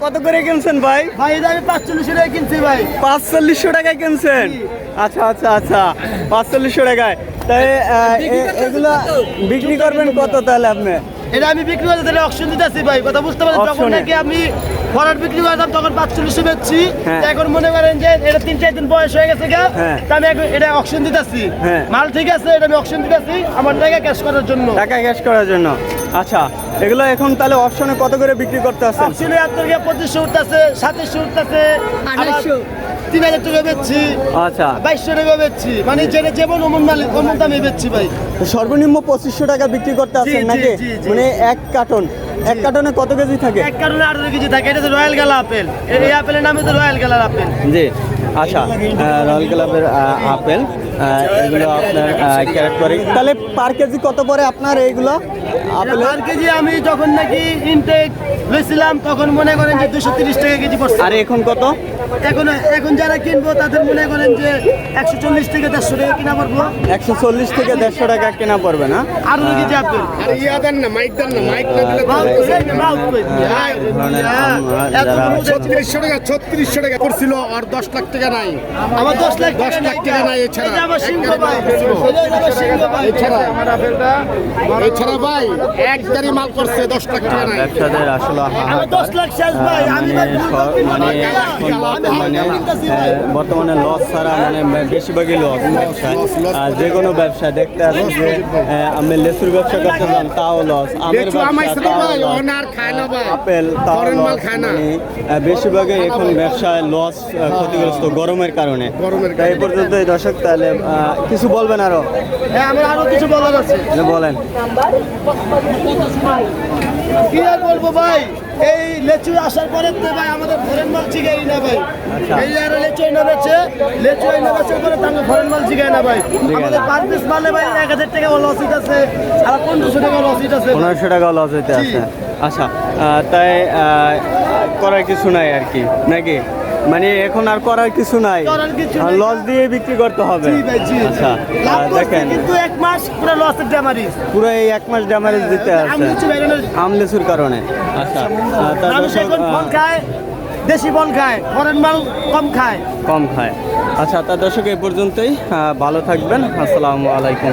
কত করে কিনছেন ভাই? ভাই এটা আমি পাঁচচল্লিশ টাকা কিনছি ভাই। পাঁচচল্লিশশো টাকায় কিনছেন? আচ্ছা আচ্ছা আচ্ছা পাঁচচল্লিশশো টাকায়। তাই এগুলো বিক্রি করবেন কত তাহলে আপনি? এটা আমি বিক্রি করতে তাহলে অপশন দিতেছি ভাই কথা বুঝতে পারছেন যখন? নাকি আমি ফরাট বিক্রি করতাম তখন পাঁচচল্লিশে বেচছি। হ্যাঁ। এখন মনে করেন যে এটা তিন চার দিন বয়স হয়ে গেছে গা হ্যাঁ। তা আমি এখন এটা অপশন দিতেছি। হ্যাঁ। মাল ঠিক আছে এটা আমি অপশন দিতেছি আমার টাকা ক্যাশ করার জন্য। টাকা ক্যাশ করার জন্য। আচ্ছা এগুলো এখন তাহলে অপশনে কত করে বিক্রি করতে আছেন? অপশনে আপনার গিয়ে পঁচিশশো উঠতেছে সাতাশশো উঠতেছে আঠাশশো। তিন হাজার টাকা বেচছি। আচ্ছা। বাইশশো টাকা বেচছি। মানে যেটা যেমন অমন মালিক অমন দামে বেচছি ভাই। সর্বনিম্ন পঁচিশশো টাকা বিক্রি করতে আছেন জি, নাকি। মানে এক কার্টন। এক কার্টনে কত কেজি থাকে? এক কারণে আঠারো কেজি থাকে। এটা তো রয়্যাল গালা আপেল এই আপেলের নামে তো রয়্যাল গালার আপেল জি। আচ্ছা রয়্যাল ক্লাবের আপেল এগুলো আপনার ক্যারেট করে। তাহলে পার কেজি কত পরে আপনার এইগুলো? আপেল আর কেজি আমি যখন নাকি ইনটেক লইছিলাম তখন মনে করেন যে দুশো তিরিশ টাকা কেজি পড়ছে। আর এখন কত? এখন এখন যারা কিনবো তাদের মনে করেন যে একশো চল্লিশ থেকে দেড়শো টাকা কিনা পড়ব। একশো চল্লিশ থেকে দেড়শো টাকা কেনা পড়বে না? আরও কেজি আপেল। আরে ইয়া দেন না মাইক দেন না মাইক দিলে। হ্যাঁ, দেখছি। ছত্রিশশো টাকা ছত্রিশশো টাকা করছিল আর দশ লাখ টাকা নাই। আমার দশ লাখ দশ লাখ টাকা নাই এছাড়া। এছাড়া এছাড়া ভাই এক গাড়ি মাল করছে দশ লাখ টাকা নাই। ব্যবসাদের আসলে মানে মানে বর্তমানে লস ছাড়া মানে বেশিরভাগই লস ব্যবসায় আর যে কোনো ব্যবসা দেখতে আসি যে আমি লেচুর ব্যবসা করতে চান তাও লস আমের ব্যবসা তাও লস। আপেল তাও লস। মানে বেশিরভাগই এখন ব্যবসায় লস ক্ষতিগ্রস্ত গরমের কারণে। গরমের এই পর্যন্ত দর্শক তাহলে কিছু বলবেন আরও? হ্যাঁ আমার আরও কিছু বলার আছে। যে বলেন। কি আর বলব ভাই? এই লেচু আসার পরে ভাই আমাদের ফরেন মাল জিগাই না ভাই। আচ্ছা। এই আর লেচু এনে বেচে লেচু এনে বেচার পরে তাহলে ফরেন মাল জিগাই না ভাই। আমাদের পার পিস মালে ভাই এক হাজার টাকা লস আছে আর পনেরোশো টাকা লস আছে। পনেরোশো টাকা লস হইতে আছে। আচ্ছা তাই করার কিছু নাই আর কি নাকি? মানে এখন আর করার কিছু নাই। লস দিয়ে বিক্রি করতে হবে। আচ্ছা দেখেন। কিন্তু এক মাস পুরো লসের ড্যামারিজ পুরো এই এক মাস ড্যামারেজ দিতে আছে। আমলেসুর কারণে। আচ্ছা তার দেশি ফল খায় ফরেন মাল কম খায়। কম খায়। আচ্ছা তার দর্শক এই পর্যন্তই ভালো থাকবেন। আসসালামু আলাইকুম।